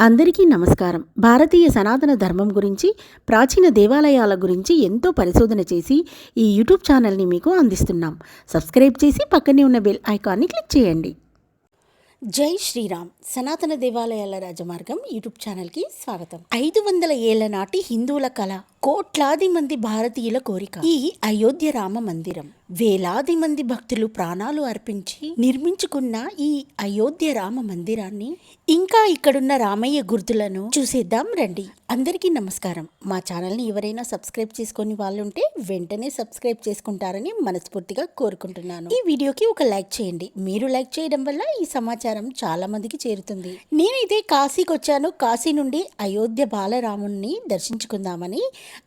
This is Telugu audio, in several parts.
అందరికీ నమస్కారం. భారతీయ సనాతన ధర్మం గురించి ప్రాచీన దేవాలయాల గురించి ఎంతో పరిశోధన చేసి ఈ యూట్యూబ్ ఛానల్ని మీకు అందిస్తున్నాం. సబ్స్క్రైబ్ చేసి పక్కనే ఉన్న బెల్ ఐకాన్ని క్లిక్ చేయండి. జై శ్రీరామ్. సనాతన దేవాలయాల రాజమార్గం యూట్యూబ్ ఛానల్కి స్వాగతం. ఐదు వందల ఏళ్ళ నాటి హిందువుల కళ కోట్లాది మంది భారతీయుల కోరిక. ఈ అయోధ్య రామ మందిరం. వేలాది మంది భక్తులు ప్రాణాలు అర్పించి నిర్మించుకున్న ఈ అయోధ్య రామ మందిరాన్ని ఇంకా ఇక్కడున్న రామయ్య గుర్తులను చూసేద్దాం రండి. అందరికీ నమస్కారం. మా ఛానల్ని ఎవరైనా సబ్స్క్రైబ్ చేసుకొని వాళ్ళుంటే వెంటనే సబ్స్క్రైబ్ చేసుకుంటారని మనస్ఫూర్తిగా కోరుకుంటున్నాను. ఈ వీడియోకి ఒక లైక్ చేయండి. మీరు లైక్ చేయడం వల్ల ఈ సమాచారం చాలా మందికి చేరుతుంది. నేనైతే కాశీకి వచ్చాను కాశీ నుండి అయోధ్య బాలరాముణ్ణి దర్శించుకుందామని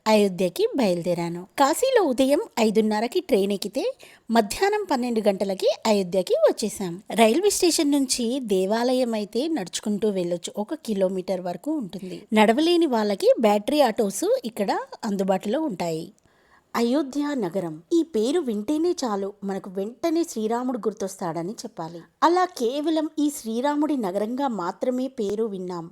అయోధ్యకి బయలుదేరాను. కాశీలో ఉదయం ఐదున్నరకి ట్రైన్ ఎక్కి ఎక్కితే మధ్యాహ్నం పన్నెండు గంటలకి అయోధ్యకి వచ్చేసాం రైల్వే స్టేషన్ నుంచి దేవాలయం అయితే నడుచుకుంటూ వెళ్ళొచ్చు. ఒక కిలోమీటర్ వరకు ఉంటుంది. నడవలేని వాళ్ళకి బ్యాటరీ ఆటోస్ ఇక్కడ అందుబాటులో ఉంటాయి. అయోధ్య నగరం. ఈ పేరు వింటేనే చాలు. మనకు వెంటనే శ్రీరాముడు గుర్తొస్తాడని చెప్పాలి. అలా కేవలం ఈ శ్రీరాముడి నగరంగా మాత్రమే పేరు విన్నాం.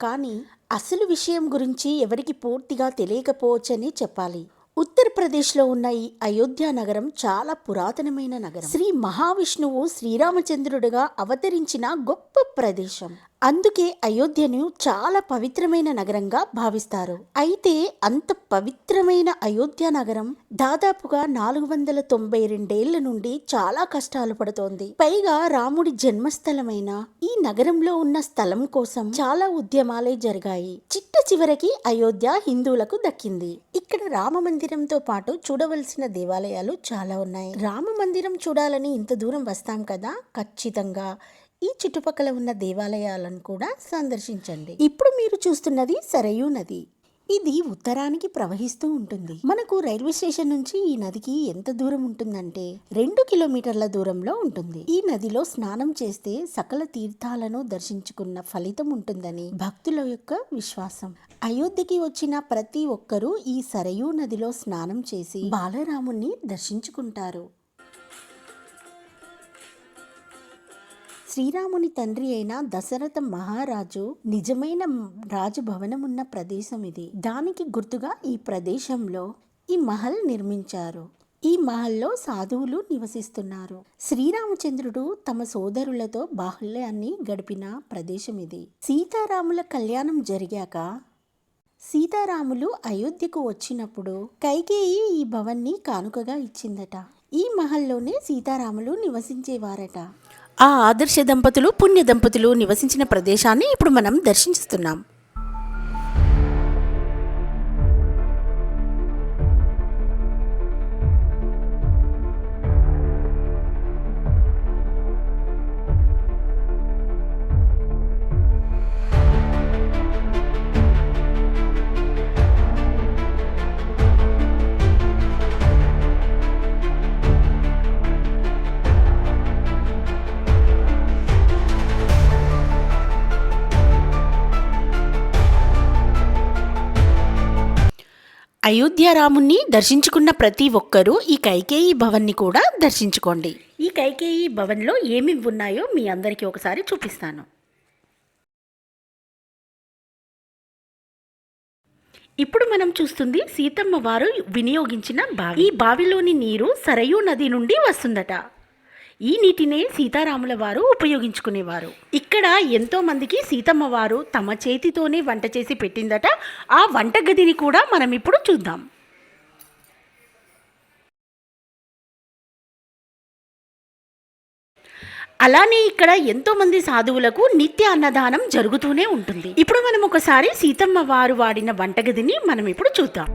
కానీ అసలు విషయం గురించి ఎవరికి పూర్తిగా తెలియకపోవచ్చని చెప్పాలి. ఉత్తరప్రదేశ్లో ఉన్న ఈ అయోధ్య నగరం చాలా పురాతనమైన నగరం. శ్రీ మహావిష్ణువు శ్రీరామచంద్రుడిగా అవతరించిన గొప్ప ప్రదేశం. అందుకే అయోధ్యను చాలా పవిత్రమైన నగరంగా భావిస్తారు. అయితే అంత పవిత్రమైన అయోధ్య నగరం దాదాపుగా నాలుగు వందల తొంభై రెండేళ్ళ నుండి చాలా కష్టాలు పడుతోంది. పైగా రాముడి జన్మస్థలమైన ఈ నగరంలో ఉన్న స్థలం కోసం చాలా ఉద్యమాలే జరిగాయి. చిట్ట చివరికి అయోధ్య హిందువులకు దక్కింది. ఇక్కడ రామ మందిరంతో పాటు చూడవలసిన దేవాలయాలు చాలా ఉన్నాయి. రామ మందిరం చూడాలని ఇంత దూరం వస్తాం కదా? ఖచ్చితంగా. ఈ చుట్టుపక్కల ఉన్న దేవాలయాలను కూడా సందర్శించండి. ఇప్పుడు మీరు చూస్తున్నది సరయూ నది. ఇది ఉత్తరానికి ప్రవహిస్తూ ఉంటుంది. మనకు రైల్వే స్టేషన్ నుంచి ఈ నదికి ఎంత దూరం ఉంటుందంటే రెండు కిలోమీటర్ల దూరంలో ఉంటుంది. ఈ నదిలో స్నానం చేస్తే సకల తీర్థాలను దర్శించుకున్న ఫలితం ఉంటుందని భక్తుల యొక్క విశ్వాసం. అయోధ్యకి వచ్చిన ప్రతి ఒక్కరూ ఈ సరయూ నదిలో స్నానం చేసి బాలరాముణ్ణి దర్శించుకుంటారు. శ్రీరాముని తండ్రి అయిన దశరథ మహారాజు నిజమైన రాజభవనం ఉన్న ప్రదేశం ఇది. దానికి గుర్తుగా ఈ ప్రదేశంలో ఈ మహల్ నిర్మించారు. ఈ మహల్లో సాధువులు నివసిస్తున్నారు. శ్రీరామచంద్రుడు తమ సోదరులతో బాహుల్యాన్ని గడిపిన ప్రదేశం ఇది. సీతారాముల కళ్యాణం జరిగాక సీతారాములు అయోధ్యకు వచ్చినప్పుడు కైకేయి ఈ భవన్ని కానుకగా ఇచ్చిందట. ఈ మహల్లోనే సీతారాములు నివసించేవారట. ఆ ఆదర్శ దంపతులు పుణ్య దంపతులు నివసించిన ప్రదేశాన్ని ఇప్పుడు మనం దర్శిస్తున్నాం అయోధ్యారాముణ్ణి దర్శించుకున్న ప్రతి ఒక్కరూ ఈ కైకేయి భవన్ని కూడా దర్శించుకోండి. ఈ కైకేయి భవన్లో ఏమేమి ఉన్నాయో మీ అందరికీ ఒకసారి చూపిస్తాను. ఇప్పుడు మనం చూస్తుంది సీతమ్మ వారు వినియోగించిన బావి. ఈ బావిలోని నీరు సరయూ నది నుండి వస్తుందట. ఈ నీటినే సీతారాముల వారు ఉపయోగించుకునేవారు. ఇక్కడ ఎంతో మందికి సీతమ్మ వారు తమ చేతితోనే వంట చేసి పెట్టిందట. ఆ వంటగదిని కూడా మనం ఇప్పుడు చూద్దాం. అలానే ఇక్కడ ఎంతో మంది సాధువులకు నిత్య అన్నదానం జరుగుతూనే ఉంటుంది. ఇప్పుడు మనం ఒకసారి సీతమ్మ వారు వాడిన వంటగదిని మనం ఇప్పుడు చూద్దాం.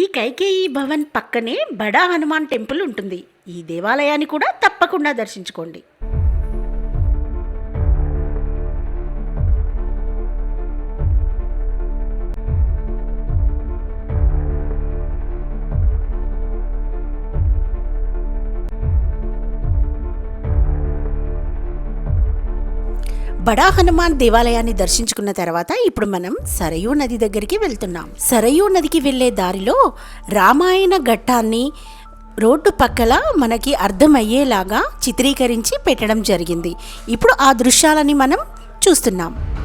ఈ కైకేయి భవన్ పక్కనే బడా హనుమాన్ టెంపుల్ ఉంటుంది. ఈ దేవాలయాన్ని కూడా తప్పకుండా దర్శించుకోండి. బడా హనుమాన్ దేవాలయాన్ని దర్శించుకున్న తర్వాత ఇప్పుడు మనం సరయూ నది దగ్గరికి వెళ్తున్నాం. సరయూ నదికి వెళ్ళే దారిలో రామాయణ ఘట్టాన్ని రోడ్డు పక్కల మనకి అర్థమయ్యేలాగా చిత్రీకరించి పెట్టడం జరిగింది. ఇప్పుడు ఆ దృశ్యాలని మనం చూస్తున్నాం.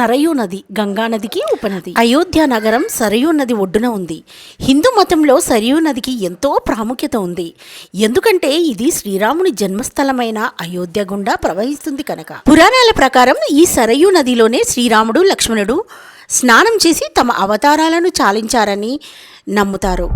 సరయూ నది గంగా నదికి ఉపనది. అయోధ్య నగరం సరయూ నది ఒడ్డున ఉంది. హిందూ మతంలో సరయూ నదికి ఎంతో ప్రాముఖ్యత ఉంది. ఎందుకంటే ఇది శ్రీరాముని జన్మస్థలమైన అయోధ్య గుండా ప్రవహిస్తుంది కనుక. పురాణాల ప్రకారం ఈ సరయూ నదిలోనే శ్రీరాముడు లక్ష్మణుడు స్నానం చేసి తమ అవతారాలను చాలించారని నమ్ముతారు.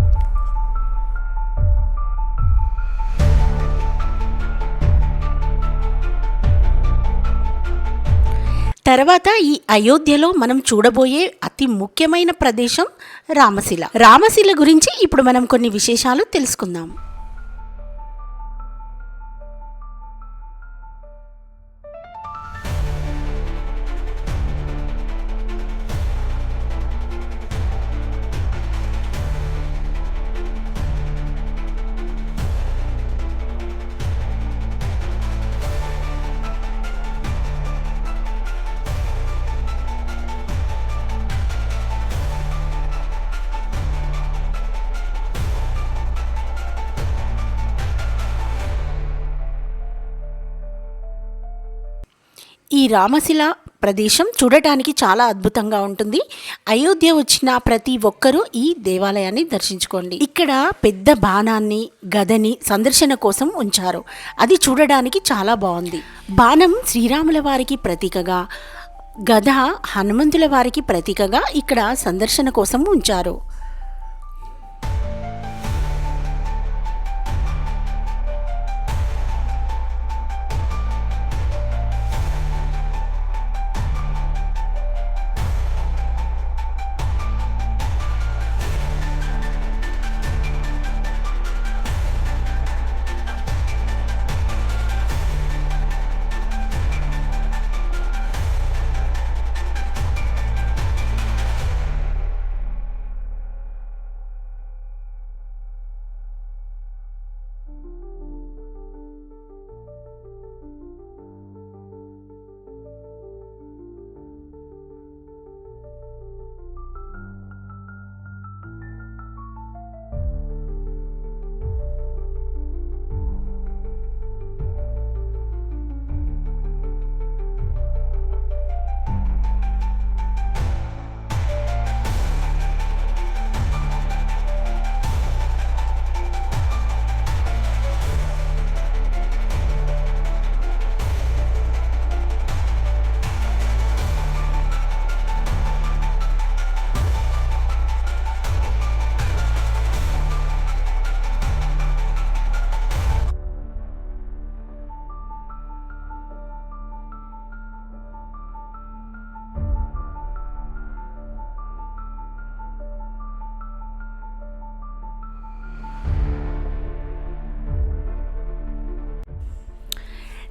తర్వాత ఈ అయోధ్యలో మనం చూడబోయే అతి ముఖ్యమైన ప్రదేశం రామశిల. రామశిల గురించి ఇప్పుడు మనం కొన్ని విశేషాలు తెలుసుకుందాం. రామశిల ప్రదేశం చూడటానికి చాలా అద్భుతంగా ఉంటుంది. అయోధ్య వచ్చిన ప్రతి ఒక్కరూ ఈ దేవాలయాన్ని దర్శించుకోండి. ఇక్కడ పెద్ద బాణాన్ని గదని సందర్శన కోసం ఉంచారు. అది చూడడానికి చాలా బాగుంది. బాణం శ్రీరాముల వారికి ప్రతీకగా గద హనుమంతుల వారికి ప్రతీకగా ఇక్కడ సందర్శన కోసం ఉంచారు.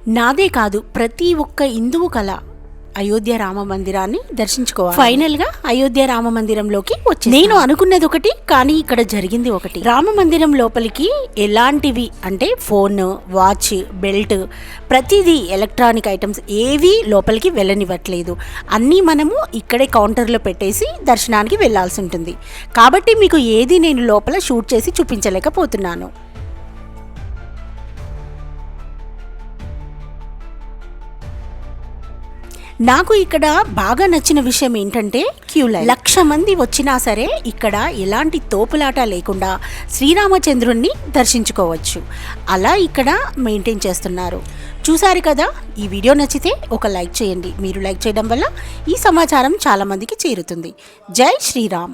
నాదే కాదు ప్రతి ఒక్క హిందువు కళ అయోధ్య రామ మందిరాన్ని దర్శించుకోవాలి. ఫైనల్గా అయోధ్య రామ మందిరంలోకి వచ్చి నేను అనుకున్నది ఒకటి కానీ ఇక్కడ జరిగింది ఒకటి. రామ మందిరం లోపలికి ఎలాంటివి అంటే ఫోన్ వాచ్ బెల్ట్ ప్రతిదీ ఎలక్ట్రానిక్ ఐటమ్స్ ఏవి లోపలికి వెళ్ళనివ్వట్లేదు. అన్నీ మనము ఇక్కడే కౌంటర్లో పెట్టేసి దర్శనానికి వెళ్ళాల్సి ఉంటుంది. కాబట్టి మీకు ఏది నేను లోపల షూట్ చేసి చూపించలేకపోతున్నాను. నాకు ఇక్కడ బాగా నచ్చిన విషయం ఏంటంటే క్యూ లైన్. లక్ష మంది వచ్చినా సరే ఇక్కడ ఎలాంటి తోపులాట లేకుండా శ్రీరామచంద్రుణ్ణి దర్శించుకోవచ్చు. అలా ఇక్కడ మెయింటైన్ చేస్తున్నారు. చూసారు కదా? ఈ వీడియో నచ్చితే ఒక లైక్ చేయండి. మీరు లైక్ చేయడం వల్ల ఈ సమాచారం చాలామందికి చేరుతుంది. జై శ్రీరామ్.